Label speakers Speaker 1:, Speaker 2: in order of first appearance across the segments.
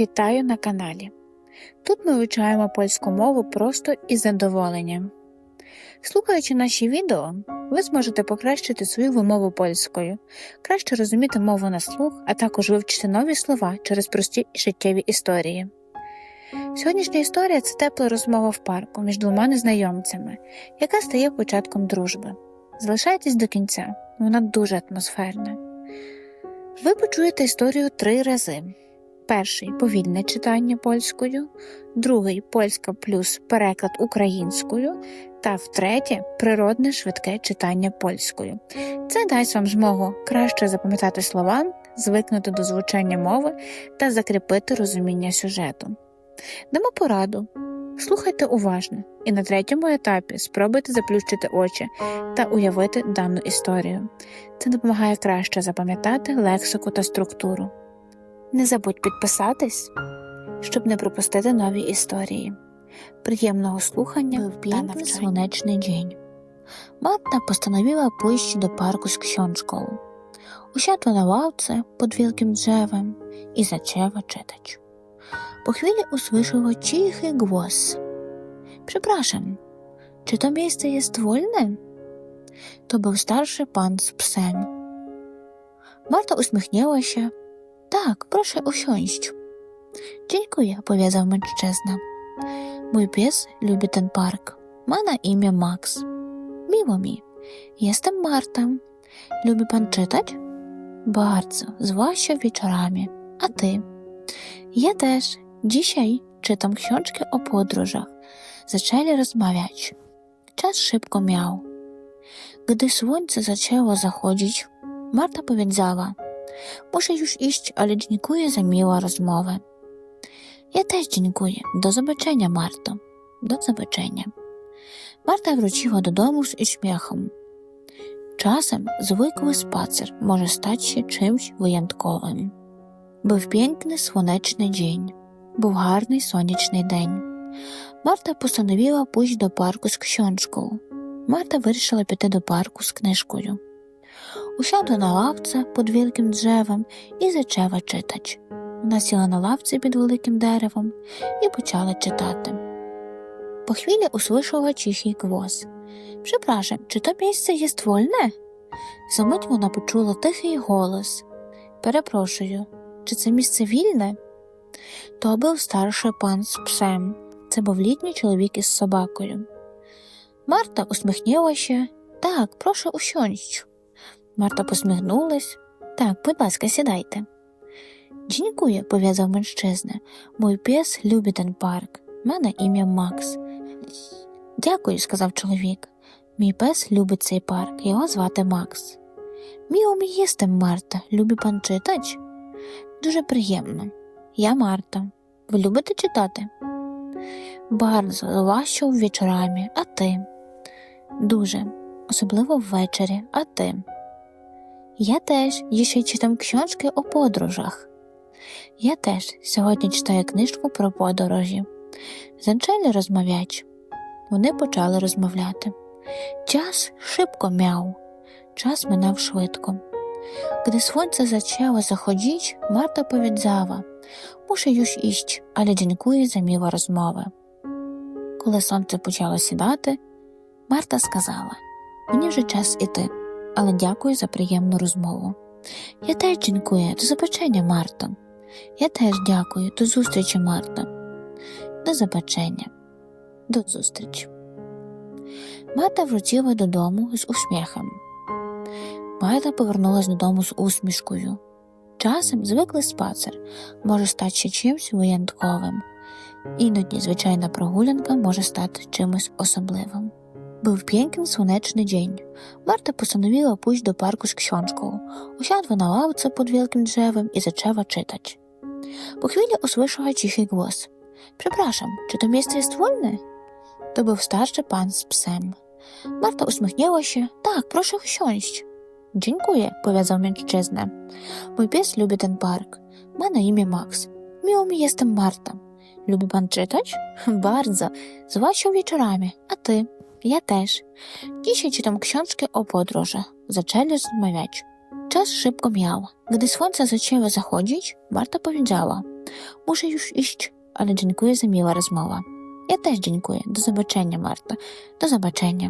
Speaker 1: Вітаю на каналі. Тут ми вивчаємо польську мову просто і з задоволенням. Слухаючи наші відео, ви зможете покращити свою вимову польською, краще розуміти мову на слух, а також вивчити нові слова через прості життєві історії. Сьогоднішня історія це тепла розмова в парку між двома незнайомцями, яка стає початком дружби. Залишайтесь до кінця, вона дуже атмосферна. Ви почуєте історію три рази. Перший повільне читання польською, другий польська плюс переклад українською, та втретє природне швидке читання польською. Це дасть вам змогу краще запам'ятати слова, звикнути до звучання мови та закріпити розуміння сюжету. Дамо пораду. Слухайте уважно і на третьому етапі спробуйте заплющити очі та уявити дану історію. Це допомагає краще запам'ятати лексику та структуру. Не забудь підписатись, щоб не пропустити нові історії. Приємного слухання навчання.
Speaker 2: słoneczny dzień. Marta postanowiła pójść do parku z książką. Usiadła na ławce pod wielkim drzewem i zaczęła czytać. Po chwili usłyszała cichy głos. Przepraszam, czy to miejsce jest wolne? To był starszy pan z psem. Marta uśmiechnęła się. Tak, proszę usiąść. Dziękuję, powiedział mężczyzna. Mój pies lubi ten park. Ma na imię Max. Miło mi. Jestem Marta. Lubi pan czytać? Bardzo, zwłaszcza wieczorami. A ty? Ja też. Dzisiaj czytam książkę o podróżach. Zaczęli rozmawiać. Czas szybko miał. Gdy słońce zaczęło zachodzić, Marta powiedziała: Muszę już iść, ale dziękuję za miłą rozmowę. Ja też dziękuję. Do zobaczenia, Marto. Do zobaczenia. Marta wróciła do domu z uśmiechem. Czasem zwykły spacer może stać się czymś wyjątkowym. Був piękny, słoneczny dzień. Був гарний сонячний день. Марта постановила pójść до парку з książką. Марта вирішила піти до парку з книжкою. Usiadła na ławce pod wielkim drzewem і zaczęła czytać. Вона сіла на лавці під великим деревом і почала читати. Po chwili usłyszała cichy głos. Przepraszam, to miejsce jest wolne? За мить вона почула тихий голос. Перепрошую, чи це місце вільне? То був старший пан з псем. Це був літній чоловік із собакою. Марта усміхнулася. Так, прошу усьонсть. Марта посміхнулась. Так, будь ласка, сідайте. Дякую, пов'язав мужчина. Мой пес любить ten парк. Мене ім'я Макс. Дякую, сказав чоловік. Мій пес любить цей парк, його звати Макс. Мій єстем Марта, любить пан читач? Дуже приємно. Я Марта. Ви любите читати? Bardzo, важче ввечорами, а ти? Дуже, особливо ввечері, а ти? Я теж ще читам книжки о подорожах. Я теж сьогодні читаю книжку про подорожі. Зачали розмовляти. Вони почали розмовляти. Час шибко miał. Час минав швидко. Gdy słońce zaczęło zachodzić, Marta powiedziała: Muszę już iść, ale dziękuję za miłą rozmowę. Коли сонце почало сідати, Марта сказала: Мені вже час іти, але дякую за приємну розмову. Я теж дякую, до побачення, Марта. Я теж дякую, до зустрічі, Марта. До побачення. До зустрічі. Марта вручила додому з усміхом. Марта повернулась додому з усмішкою. Часом звиклий спацер може стати ще чимось винятковим. Іноді звичайна прогулянка може стати чимось особливим. Był piękny, słoneczny dzień. Marta postanowiła pójść do parku z książką. Usiadła na ławce pod wielkim drzewem i zaczęła czytać. Po chwili usłyszała cichy głos. Przepraszam, czy to miejsce jest wolne? To był starszy pan z psem. Marta uśmiechnęła się. Tak, proszę usiąść. Dziękuję, powiedział mężczyzna. Mój pies lubi ten park. Ma na imię Max. Miło mi jestem Marta. Lubi pan czytać? Bardzo. Zwłaszcza wieczorami. A ty? Ja też. Dzisiaj czytam książkę o podróżach. Zaczęli rozmawiać. Czas szybko miał. Gdy słońce zaczęło zachodzić, Marta powiedziała: Muszę już iść, ale dziękuję za miła rozmowa. Ja też dziękuję. Do zobaczenia, Marta. Do zobaczenia.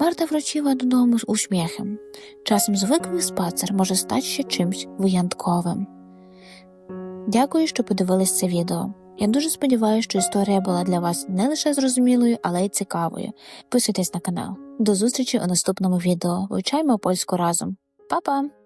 Speaker 2: Marta wróciła do domu z uśmiechem. Czasem zwykły spacer може стати się czymś wyjątkowym. Дякую, що подивились це відео. Я дуже сподіваюся, що історія була для вас не лише зрозумілою, але й цікавою. Підписуйтесь на канал. До зустрічі у наступному відео. Вивчаємо польську разом. Па-па!